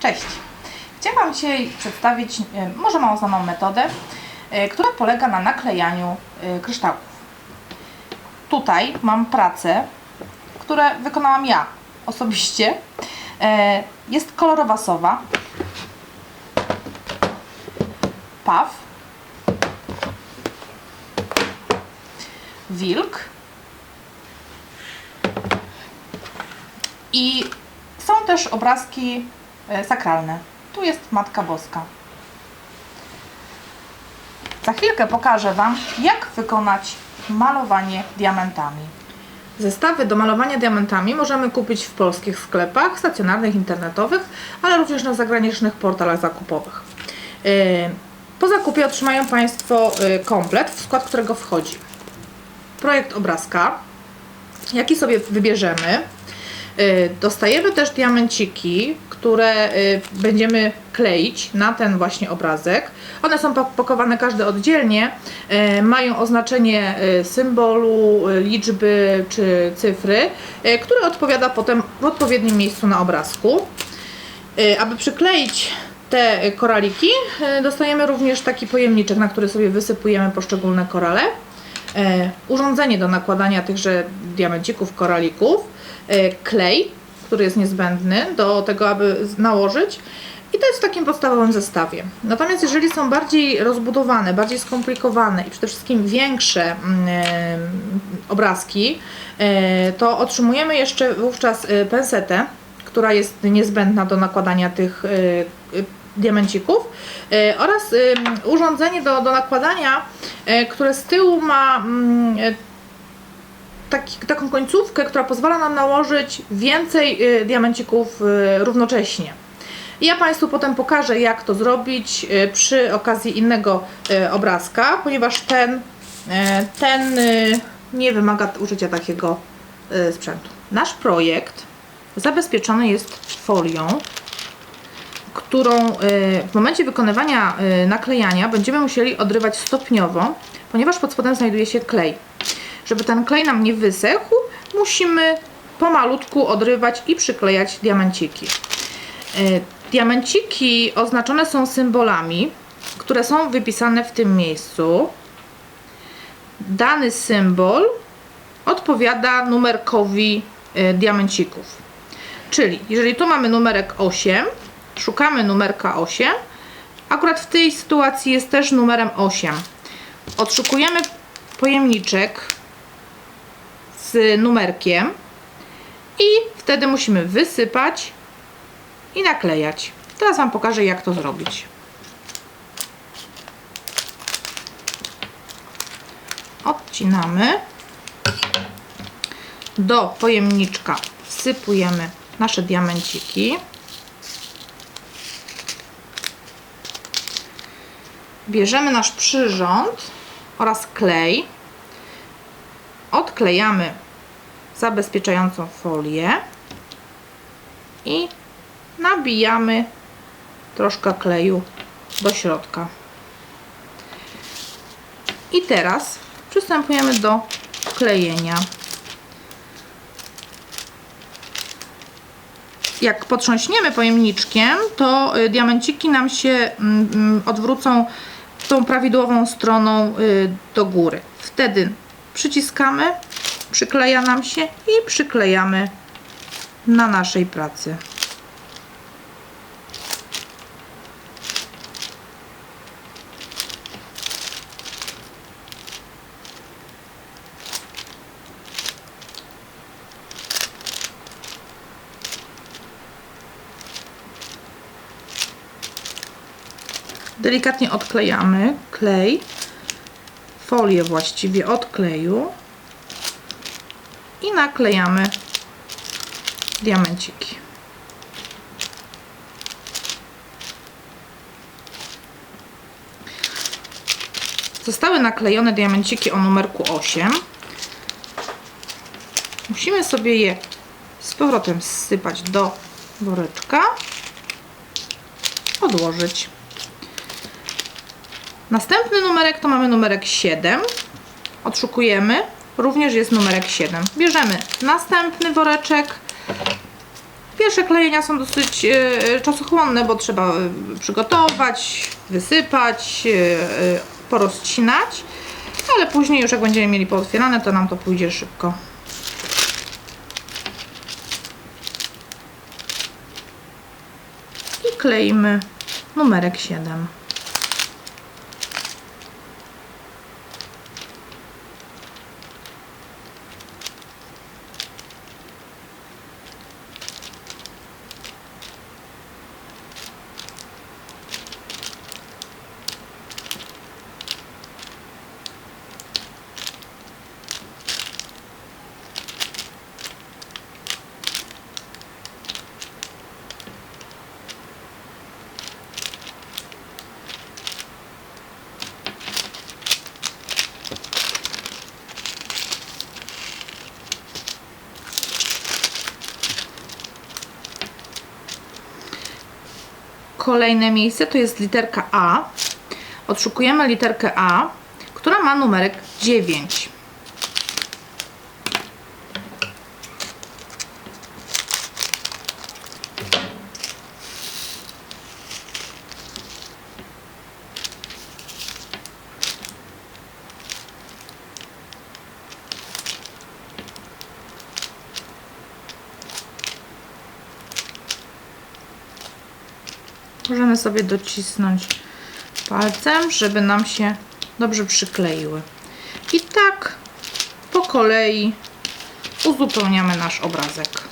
Cześć! Chciałam dzisiaj przedstawić e, może mało znaną metodę, e, która polega na naklejaniu e, kryształów. Tutaj mam pracę, które wykonałam ja osobiście. Jest kolorowa sowa, paw, wilk i są też obrazki sakralne. Tu jest Matka Boska. Za chwilkę pokażę Wam, jak wykonać malowanie diamentami. Zestawy do malowania diamentami możemy kupić w polskich sklepach stacjonarnych, internetowych, ale również na zagranicznych portalach zakupowych. Yy, Po zakupie otrzymają Państwo yy, komplet, w skład którego wchodzi projekt obrazka, jaki sobie wybierzemy. Y, Dostajemy też diamenciki, które y, będziemy kleić na ten właśnie obrazek. One są pak- pakowane każde oddzielnie, y, mają oznaczenie symbolu, liczby czy cyfry, które odpowiada potem w odpowiednim miejscu na obrazku. Aby przykleić te koraliki, dostajemy również taki pojemniczek, na który sobie wysypujemy poszczególne korale. Urządzenie do nakładania tychże diamencików, koralików, klej, który jest niezbędny do tego, aby nałożyć. I to jest w takim podstawowym zestawie. Natomiast jeżeli są bardziej rozbudowane, bardziej skomplikowane i przede wszystkim większe e, obrazki, e, to otrzymujemy jeszcze wówczas pensetę, która jest niezbędna do nakładania tych e, diamencików oraz urządzenie do, do nakładania, które z tyłu ma mm, taki, taką końcówkę, która pozwala nam nałożyć więcej e, diamencików e, równocześnie. I Ja Państwu potem pokażę, jak to zrobić e, przy okazji innego obrazka, ponieważ ten, ten nie wymaga użycia takiego sprzętu. Nasz projekt zabezpieczony jest folią, którą y, w momencie wykonywania y, naklejania będziemy musieli odrywać stopniowo, ponieważ pod spodem znajduje się klej. Żeby ten klej nam nie wysechł, musimy pomalutku odrywać i przyklejać diamenciki. Y, Diamenciki oznaczone są symbolami, które są wypisane w tym miejscu. Dany symbol odpowiada numerkowi y, diamencików. Czyli jeżeli tu mamy numerek 8, szukamy numerka 8, akurat w tej sytuacji jest też numerem 8. Odszukujemy pojemniczek numerkiem i wtedy musimy wysypać i naklejać. Teraz Wam pokażę jak to zrobić. Odcinamy. Do pojemniczka wsypujemy nasze diamenciki. Bierzemy nasz przyrząd oraz klej. Odklejamy zabezpieczającą folię i nabijamy troszkę kleju do środka. I teraz przystępujemy do klejenia. jak potrząśniemy pojemniczkiem, to y, diamenciki nam się mm, mm, odwrócą tą prawidłową stroną y, do góry. Wtedy przyciskamy, przykleja nam się i przyklejamy na naszej pracy. Delikatnie odklejamy klej, folię właściwie od kleju i naklejamy diamenciki. Zostały naklejone diamenciki o numerku 8. Musimy sobie je z powrotem zsypać do woreczka, odłożyć. Następny numerek to mamy numerek 7. Odszukujemy. Również jest numerek 7. Bierzemy następny woreczek. Pierwsze klejenia są dosyć e, czasochłonne, bo trzeba e, przygotować, wysypać, e, e, porozcinać, ale później już jak będziemy mieli pootwierane, to nam to pójdzie szybko. I kleimy numerek 7. Kolejne miejsce to jest literka A. Odszukujemy literkę A, która ma numerek 9. Możemy sobie docisnąć palcem, żeby nam się dobrze przykleiły. I tak po kolei uzupełniamy nasz obrazek.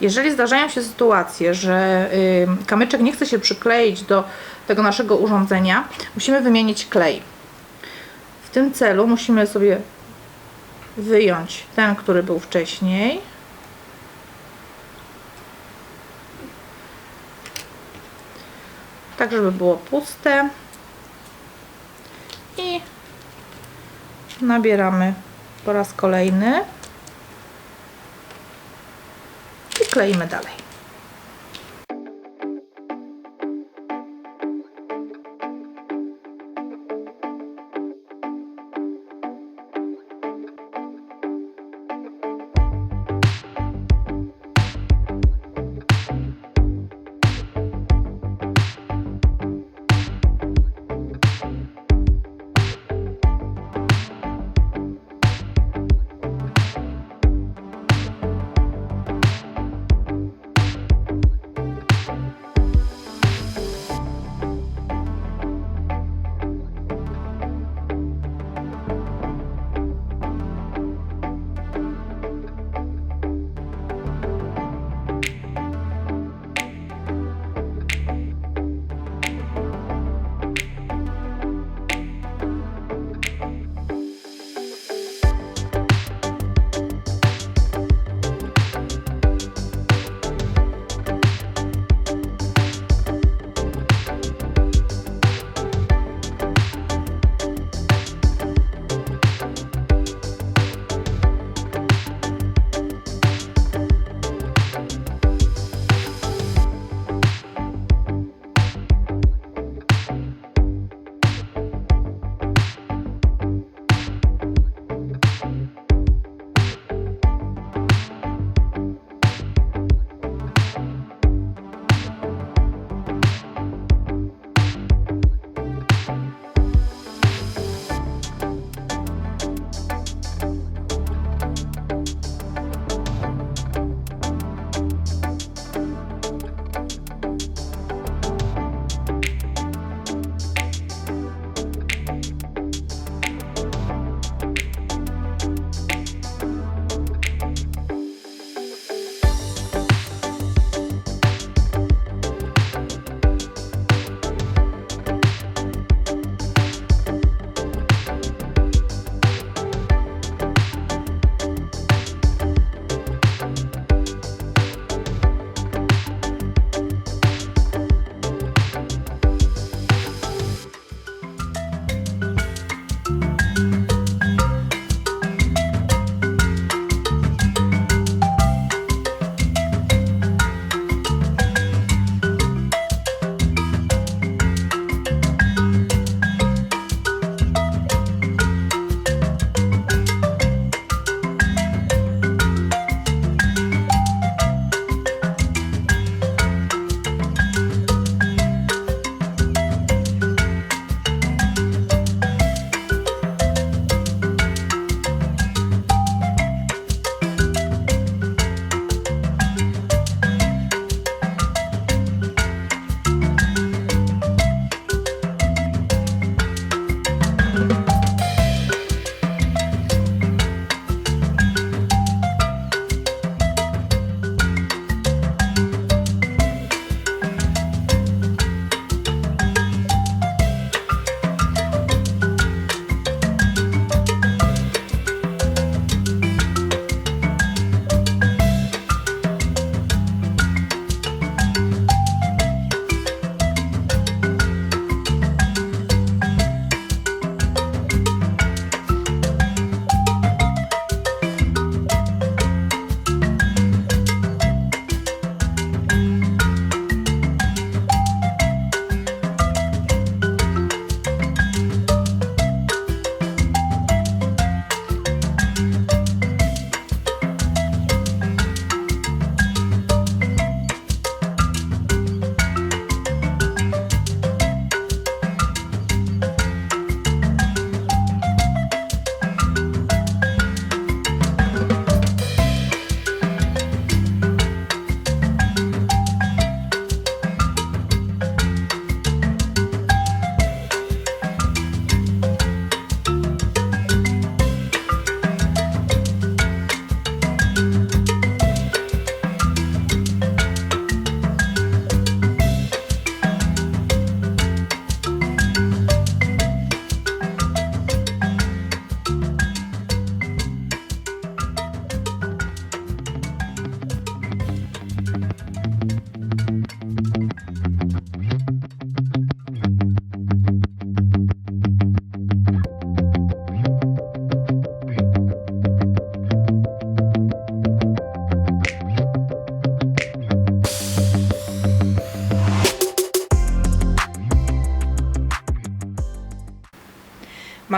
Jeżeli zdarzają się sytuacje, że kamyczek nie chce się przykleić do tego naszego urządzenia, musimy wymienić klej. W tym celu musimy sobie wyjąć ten, który był wcześniej. Tak, żeby było puste. I nabieramy po raz kolejny. Kleimy dalej.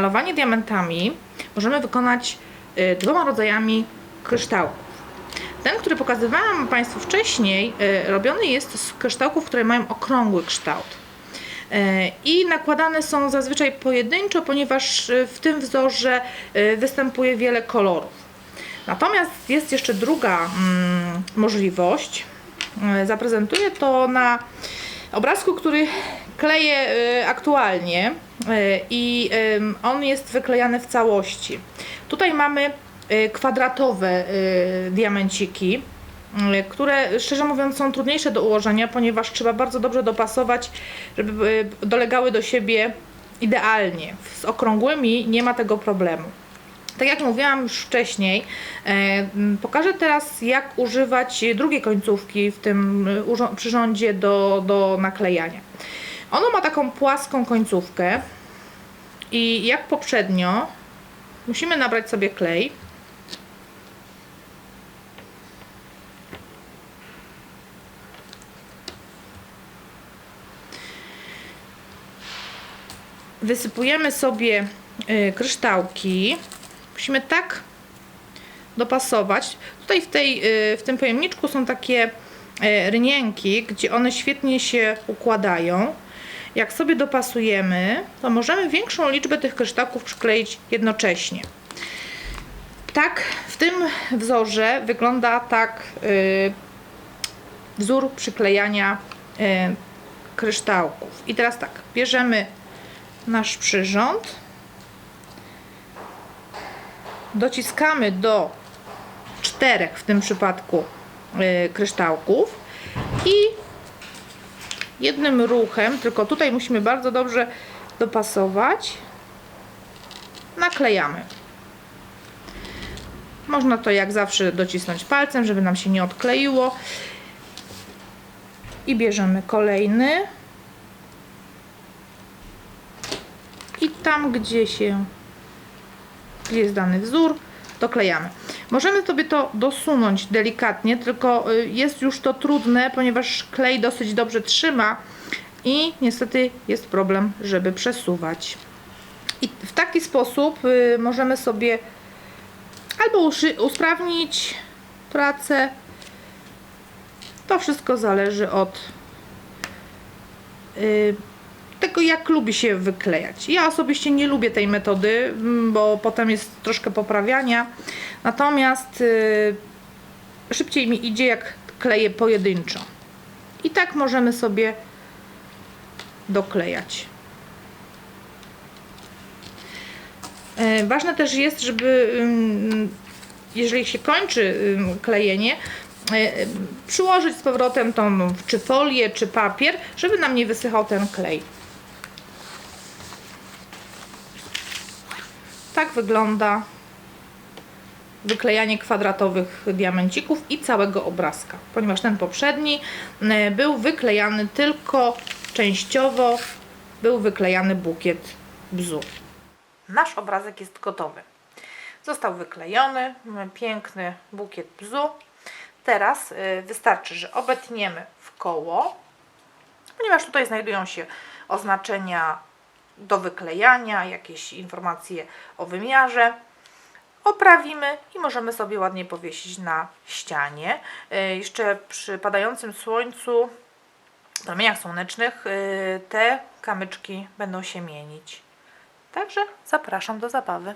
Malowanie diamentami możemy wykonać y, dwoma rodzajami kryształków. Ten, który pokazywałam Państwu wcześniej, y, robiony jest z kryształków, które mają okrągły kształt. Y, I nakładane są zazwyczaj pojedynczo, ponieważ w tym wzorze występuje wiele kolorów. Natomiast jest jeszcze druga mm, możliwość. Zaprezentuję to na obrazku, który kleję y, aktualnie y, i on jest wyklejany w całości. Tutaj mamy y, kwadratowe diamenciki, które szczerze mówiąc są trudniejsze do ułożenia, ponieważ trzeba bardzo dobrze dopasować, żeby dolegały do siebie idealnie. Z okrągłymi nie ma tego problemu. Tak jak mówiłam już wcześniej, e, pokażę teraz jak używać drugiej końcówki w tym urzo- przyrządzie do, do naklejania. Ono ma taką płaską końcówkę i jak poprzednio musimy nabrać sobie klej. Wysypujemy sobie y, kryształki. Musimy tak dopasować. Tutaj w, tej, y, w tym pojemniczku są takie y, rynienki, gdzie one świetnie się układają. Jak sobie dopasujemy, to możemy większą liczbę tych kryształków przykleić jednocześnie. Tak, w tym wzorze wygląda tak y, wzór przyklejania y, kryształków. I teraz tak, bierzemy nasz przyrząd, dociskamy do czterech w tym przypadku y, kryształków i jednym ruchem, tylko tutaj musimy bardzo dobrze dopasować, naklejamy. Można to jak zawsze docisnąć palcem, żeby nam się nie odkleiło. I bierzemy kolejny. I tam, gdzie się gdzie jest dany wzór, doklejamy. Możemy sobie to dosunąć delikatnie, tylko y, jest już to trudne, ponieważ klej dosyć dobrze trzyma i niestety jest problem, żeby przesuwać. I w taki sposób y, możemy sobie albo usprawnić pracę. To wszystko zależy od y, tego, jak lubi się wyklejać. Ja osobiście nie lubię tej metody, mm, bo potem jest troszkę poprawiania. Natomiast y, szybciej mi idzie, jak kleję pojedynczo. I tak możemy sobie doklejać. E, Ważne też jest, żeby ym, jeżeli się kończy ym, klejenie, e, przyłożyć z powrotem tą czy folię, czy papier, żeby nam nie wysychał ten klej. Tak wygląda wyklejanie kwadratowych diamencików i całego obrazka, ponieważ ten poprzedni e, był wyklejany tylko częściowo, był wyklejany bukiet bzu. Nasz obrazek jest gotowy. Został wyklejony, piękny bukiet bzu. Teraz y, wystarczy, że obetniemy w koło, ponieważ tutaj znajdują się oznaczenia do wyklejania, jakieś informacje o wymiarze. Oprawimy i możemy sobie ładnie powiesić na ścianie. Y, Jeszcze przy padającym słońcu, promieniach słonecznych, y, te kamyczki będą się mienić. Także zapraszam do zabawy.